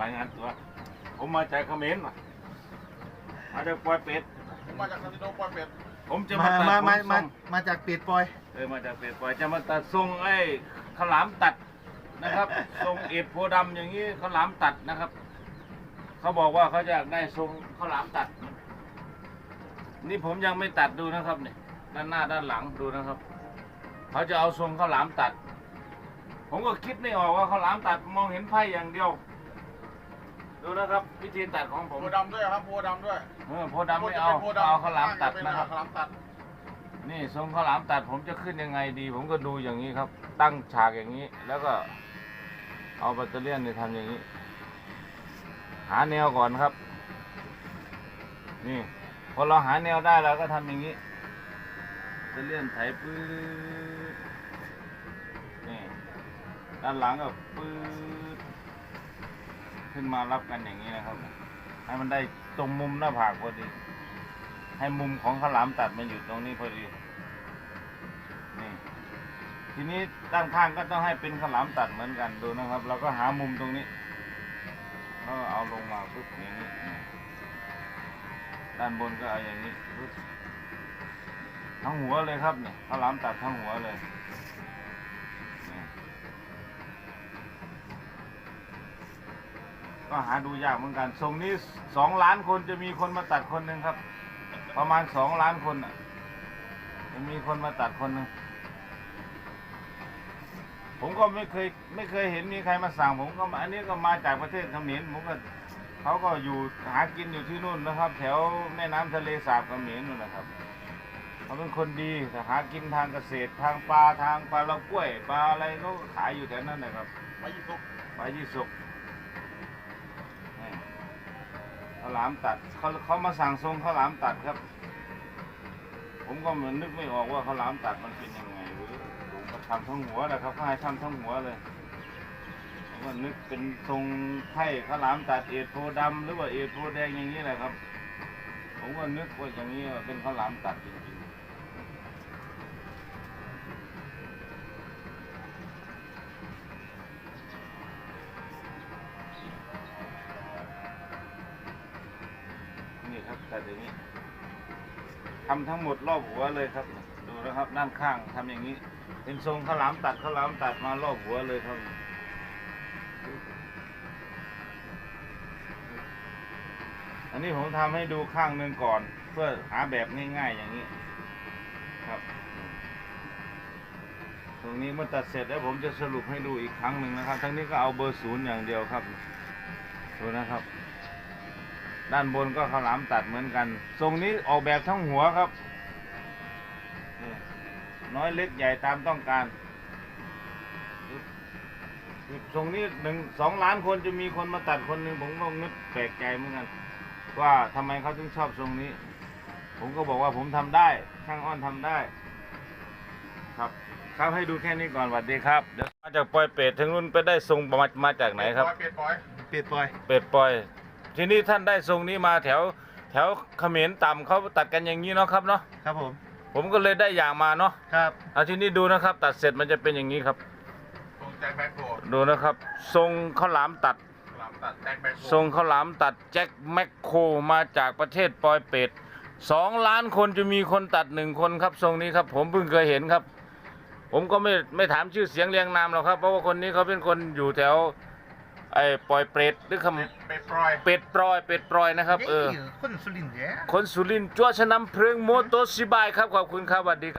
รายงานตัว ผมมาจากเขมรว่ะมาจากปอยเป็ด ผมมาจากคาสิโนปอยเป็ดผมจะมามา ตัดมา ผมมาทมารงมาจากปีดปอย เออมาจากเป็ดปอยจะมาตัดทรงไอ้ข้าวหลามตัดนะครับ ทรงเอ็ดโพธิ์ดำอย่างนี้ข้าวหลามตัดนะครับ เขาบอกว่าเขาจะได้ทรงข้าวหลามตัด นี่ผมยังไม่ตัดดูนะครับเนี่ยด้านหน้าด้านหลังดูนะครับ เขาจะเอาทรงข้าวหลามตัด ผมก็คิดไม่ออกว่าข้าวหลามตัดมองเห็นไพ่อย่างเดียว ดูนะครับ วิธีตัดของผมโพดำด้วยครับโพดำด้วยเออโพธิ์ดำไม่เอาโพดำเอาข้าวหลามตัดนะครับข้าวหลามตัด นี่ทรงข้าวหลามตัดผมจะขึ้นยังไงดี ผมก็ดูอย่างนี้ครับ ตั้งฉากอย่างนี้ แล้วก็ เอาแบตเตอรี่เนี่ยทำอย่างนี้ หาแนวก่อนครับ นี่พอเราหาแนวได้เราก็ทำอย่างนี้แบตเตอรี่ไถปื๊ดนี่ด้านหลังก็ปื๊ด ขึ้นมารับกันอย่างนี้นะครับ ให้มันได้ตรงมุมหน้าผากพอดี ให้มุมของข้าวหลามตัดมันอยู่ตรงนี้พอดีนี่ทีนี้ด้านข้างก็ต้องให้เป็นข้าวหลามตัดเหมือนกันดูนะครับ เราก็หามุมตรงนี้แล้วก็เอาลงมาปุ๊บอย่างนี้ด้านบนก็เอาอย่างนี้ทั้งหัวเลยครับเนี่ยข้าวหลามตัดทั้งหัวเลยนี่ ก็หาดูยากเหมือนกันทรงนี้สองล้านคนจะมีคนมาตัดคนหนึ่งครับ ประมาณสองล้านคนน่ะจะมีคนมาตัดคนหนึ่งผมก็ไม่เคยไม่เคยเห็นมีใครมาสั่ง ผมก็มาอันนี้ก็มาจากประเทศเขมรผมก็เขาก็อยู่หากินอยู่ที่นู่นนะครับ แถวแม่น้ำทะเลสาบเขมรนู่นนะครับเขาเป็นคนดีแต่หากินทางเกษตรทางปลาทางปลาละกล้วยปลาอะไรเขาก็ขายอยู่แถวนั้นนะครับไปยิงตุกปลายี่สกนี่ ข้าวหลามตัดเขาเขามาสั่งทรงข้าวหลามตัดครับ ผมก็เหมือนนึกไม่ออกว่าข้าวหลามตัดมันเป็นยังไงหรือผมก็ทำทั้งหัวนะครับเขาให้ทำทั้งหัวเลยผมก็นึกเป็นทรงไข่ข้าวหลามตัดเอทโพดำหรือว่าเอทโพแดงอย่างนี้แหละครับ ผมก็นึกว่าอย่างนี้เป็นข้าวหลามตัดจริงๆัดอย่างนี้ทำทั้งหมดรอบหัวเลยครับ ดูนะครับด้านข้างทำอย่างนี้ เป็นทรงข้าวหลามตัดข้าวหลามตัดมารอบหัวเลยครับอันนี้ผมทำให้ดูข้างหนึ่งก่อน เพื่อหาแบบง่ายๆอย่างนี้ครับ ตรงนี้เมื่อตัดเสร็จแล้วผมจะสรุปให้ดูอีกครั้งหนึ่งนะครับ ทั้งนี้ก็เอาเบอร์ศูนย์อย่างเดียวครับดูนะครับ ด้านบนก็ข้าวหลามตัดเหมือนกัน ทรงนี้ออกแบบทั้งหัวครับนี่น้อยเล็กใหญ่ตามต้องการทรงนี้หนึ่งสองล้านคนจะมีคนมาตัดคนหนึ่งผมก็นึกแปลกใจเหมือนกัน ว่าทำไมเขาถึงชอบทรงนี้ ผมก็บอกว่าผมทำได้ ช่างอ้อนทำได้ ครับ ครับให้ดูแค่นี้ก่อนสวัสดีครับเดี๋ยวมาจากปอยเป็ดถึงรุ่นไปได้ทรงมามาจากไหนครับเป็ดปอยปีดปอยเป็ดปอย ทีนี้ท่านได้ทรงนี้มาแถวแถวเขมรต่ำเขาตัดกันอย่างนี้เนาะครับเนาะครับผมผมก็เลยได้อย่างมาเนาะครับเอาทีนี้ดูนะครับ ตัดเสร็จมันจะเป็นอย่างนี้ครับทรงแจ็คแบ็คโกดูนะครับ ทรงข้าวหลามตัดหลามตัดแจ็คแบ็คโกทรงข้าวหลามตัดแจ็คแมคโครมาจากประเทศปอยเป็ดสองล้านคนจะมีคนตัดหนึ่งคนครับ ทรงนี้ครับ ผมเพิ่งเคยเห็นครับ ผมก็ไม่ไม่ถามชื่อเสียงเรียงนามหรอกครับ เพราะว่าคนนี้เขาเป็นคนอยู่แถว ไอ้ปอยเปรตหรือคเป็ดเป็ดปลอยำเป็ดปลอยเป็ดปลอยนะครับ เออ คนสุรินทร์แย่คนสุรินทร์จัวชนำเพลิงโมโตซิบายครับขอบคุณครับสวัสดีครับ